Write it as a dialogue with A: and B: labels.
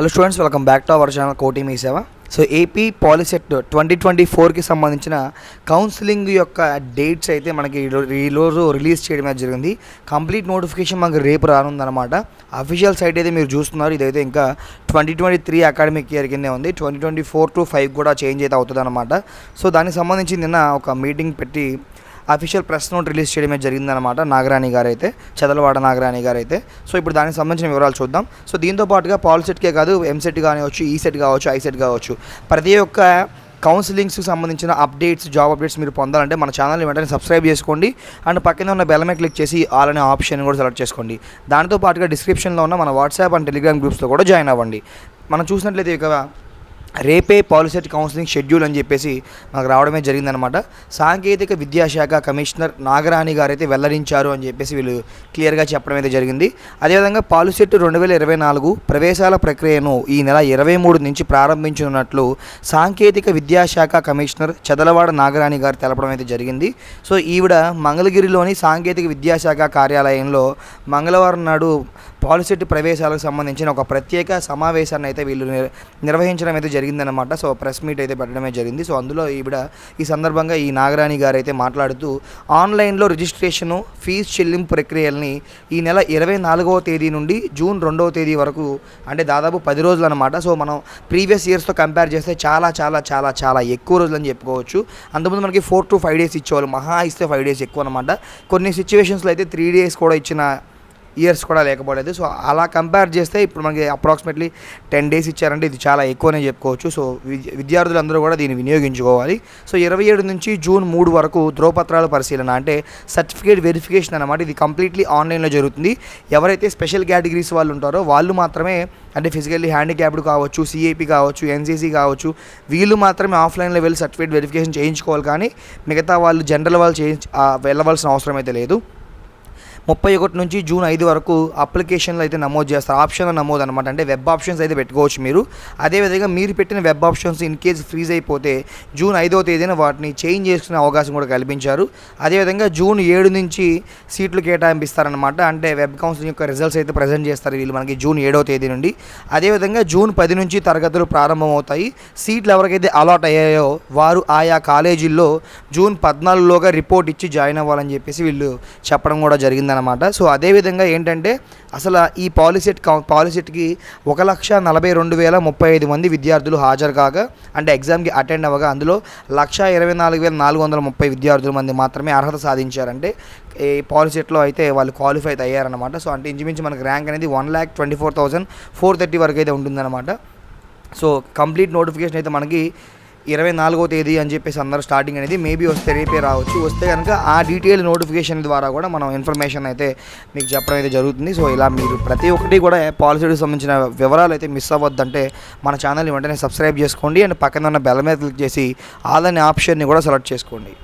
A: Hello students welcome back to our channel Koti Mee Seva so AP POLYCET twenty twenty ఫోర్కి సంబంధించిన counselling యొక్క dates అయితే మనకి ఈరోజు రిలీజ్ చేయడం జరిగింది. కంప్లీట్ నోటిఫికేషన్ మనకి రేపు రానుందన్నమాట. అఫీషియల్ సైట్ అయితే మీరు చూస్తున్నారు. ఇదైతే ఇంకా twenty twenty three academic year కిందే ఉంది. Twenty twenty four to five కూడా చేంజ్ అయితే అవుతుంది అనమాట సో దానికి సంబంధించి నిన్న ఒక మీటింగ్ పెట్టి అఫీషియల్ ప్రెస్ నోట్ రిలీజ్ చేయడమే జరిగిందనమాట నాగరాణి గారు అయితే చదలవాడ నాగరాణి గారు అయితే సో ఇప్పుడు దానికి సంబంధించిన వివరాలు చూద్దాం. సో దీంతో పాటుగా పాలిసెట్కే కాదు ఎంసెట్ కానివచ్చు ఈ e సెట్ కావచ్చు ఐసెట్ కావచ్చు. ప్రతి ఒక్క కౌన్సిలింగ్స్కి సంబంధించిన అప్డేట్స్ జాబ్ అప్డేట్స్ మీరు పొందాలంటే మన ఛానల్ని వెంటనే సబ్స్క్రైబ్ చేసుకోండి. అండ్ పక్కన ఉన్న బెల్ మీద క్లిక్ చేసి ఆల్ అనే ఆప్షన్ కూడా సెలెక్ట్ చేసుకోండి. దాంతో పాటుగా డిస్క్రిప్షన్లో ఉన్న మన వాట్సాప్ అండ్ టెలిగ్రామ్ గ్రూప్స్లో కూడా జాయిన్ అవ్వండి. మనం చూసినట్లయితే ఇక రేపే పాలిసెట్ కౌన్సిలింగ్ షెడ్యూల్ అని చెప్పేసి మనకు రావడమే జరిగిందనమాట. సాంకేతిక విద్యాశాఖ కమిషనర్ నాగరాణి గారు అయితే వెల్లడించారు అని చెప్పేసి వీళ్ళు క్లియర్గా చెప్పడం అయితే జరిగింది. అదేవిధంగా పాలిసెట్ రెండు వేల ఇరవై నాలుగు ప్రవేశాల ప్రక్రియను ఈ నెల ఇరవై మూడు నుంచి ప్రారంభించనున్నట్లు సాంకేతిక విద్యాశాఖ కమిషనర్ చదలవాడ నాగరాణి గారు తెలపడం అయితే జరిగింది. సో ఈవిడ మంగళగిరిలోని సాంకేతిక విద్యాశాఖ కార్యాలయంలో మంగళవారం నాడు పాలిసెట్ ప్రవేశాలకు సంబంధించిన ఒక ప్రత్యేక సమావేశాన్ని అయితే వీళ్ళు నిర్వహించడం అయితే జరిగిందనమాట సో ప్రెస్ మీట్ అయితే పెట్టడమే జరిగింది. సో అందులో ఈవిడ ఈ సందర్భంగా ఈ నాగరాణి గారు అయితే మాట్లాడుతూ ఆన్లైన్లో రిజిస్ట్రేషను ఫీజు చెల్లింపు ప్రక్రియల్ని ఈ నెల ఇరవై నాలుగవ తేదీ నుండి జూన్ రెండవ తేదీ వరకు అంటే దాదాపు పది రోజులు అనమాట సో మనం ప్రీవియస్ ఇయర్స్తో కంపేర్ చేస్తే చాలా చాలా చాలా చాలా ఎక్కువ రోజులు అని చెప్పుకోవచ్చు. అంతకుముందు మనకి ఫోర్ టు ఫైవ్ డేస్ ఇచ్చేవాళ్ళు. మహా ఇస్తే ఫైవ్ డేస్ ఎక్కువ అనమాట కొన్ని సిచ్యువేషన్స్లో అయితే త్రీ డేస్ కూడా ఇచ్చిన ఇయర్స్ కూడా లేకపోలేదు. సో అలా కంపేర్ చేస్తే ఇప్పుడు మనకి అప్రాక్సిమేట్లీ టెన్ డేస్ ఇచ్చారంటే ఇది చాలా ఎక్కువనే చెప్పుకోవచ్చు. సో విద్యార్థులందరూ కూడా దీన్ని వినియోగించుకోవాలి. సో ఇరవై ఏడు నుంచి జూన్ మూడు వరకు ధ్రువపత్రాల పరిశీలన అంటే సర్టిఫికేట్ వెరిఫికేషన్ అనమాట ఇది కంప్లీట్లీ ఆన్లైన్లో జరుగుతుంది. ఎవరైతే స్పెషల్ కేటగిరీస్ వాళ్ళు ఉంటారో వాళ్ళు మాత్రమే అంటే ఫిజికల్లీ హ్యాండిక్యాప్డ్ కావచ్చు సిఏపి కావచ్చు ఎన్సీసీ కావచ్చు వీళ్ళు మాత్రమే ఆఫ్లైన్లో వెళ్ళి సర్టిఫికేట్ వెరిఫికేషన్ చేయించుకోవాలి. కానీ మిగతా వాళ్ళు జనరల్ వాళ్ళు చేయించ వెళ్ళవలసిన అవసరం అయితే లేదు. ముప్పై ఒకటి నుంచి జూన్ ఐదు వరకు అప్లికేషన్లు అయితే నమోదు చేస్తారు. ఆప్షన్ నమోదు అనమాట అంటే వెబ్ ఆప్షన్స్ అయితే పెట్టుకోవచ్చు మీరు. అదేవిధంగా మీరు పెట్టిన web options in case freeze అయిపోతే జూన్ ఐదో తేదీన వాటిని చేంజ్ చేసుకునే అవకాశం కూడా కల్పించారు. అదేవిధంగా జూన్ ఏడు నుంచి సీట్లు కేటాయింపిస్తారనమాట అంటే వెబ్ కౌన్సిలింగ్ యొక్క రిజల్ట్స్ అయితే ప్రజెంట్ చేస్తారు వీళ్ళు మనకి జూన్ ఏడవ తేదీ నుండి. అదేవిధంగా జూన్ పది నుంచి తరగతులు ప్రారంభమవుతాయి. సీట్లు ఎవరికైతే అలాట్ అయ్యాయో వారు ఆయా కాలేజీల్లో జూన్ పద్నాలుగులోగా రిపోర్ట్ ఇచ్చి జాయిన్ అవ్వాలని చెప్పేసి వీళ్ళు చెప్పడం కూడా అనమాట. సో అదేవిధంగా ఏంటంటే అసలు ఈ పాలిసెట్ పాలిసెట్కి ఒక లక్ష నలభై రెండు వేల ముప్పై ఐదు మంది విద్యార్థులు హాజరు కాగా అంటే ఎగ్జామ్కి అటెండ్ అవ్వగా అందులో లక్ష ఇరవై నాలుగు వేల నాలుగు వందల ముప్పై విద్యార్థుల మంది మాత్రమే అర్హత సాధించారంటే ఈ పాలిసెట్లో అయితే వాళ్ళు క్వాలిఫై అయ్యారనమాట సో అంటే ఇంచుమించు మనకి ర్యాంక్ అనేది one lakh twenty four thousand four thirty వరకు అయితే ఉంటుందన్నమాట. సో కంప్లీట్ నోటిఫికేషన్ అయితే మనకి ఇరవై నాలుగో తేదీ అని చెప్పేసి అందరూ స్టార్టింగ్ అనేది మేబీ వస్తే రేపే రావచ్చు. వస్తే కనుక ఆ డీటెయిల్ నోటిఫికేషన్ ద్వారా కూడా మనం ఇన్ఫర్మేషన్ అయితే మీకు చెప్పడం అయితే జరుగుతుంది. సో ఇలా మీరు ప్రతి ఒక్కటి కూడా పాలసీకి సంబంధించిన వివరాలు అయితే మిస్ అవ్వద్దంటే మన ఛానల్ని వెంటనే సబ్స్క్రైబ్ చేసుకోండి. అండ్ పక్కన ఉన్న బెల్ మీద క్లిక్ చేసి ఆల్ అనే ఆప్షన్ని కూడా సెలెక్ట్ చేసుకోండి.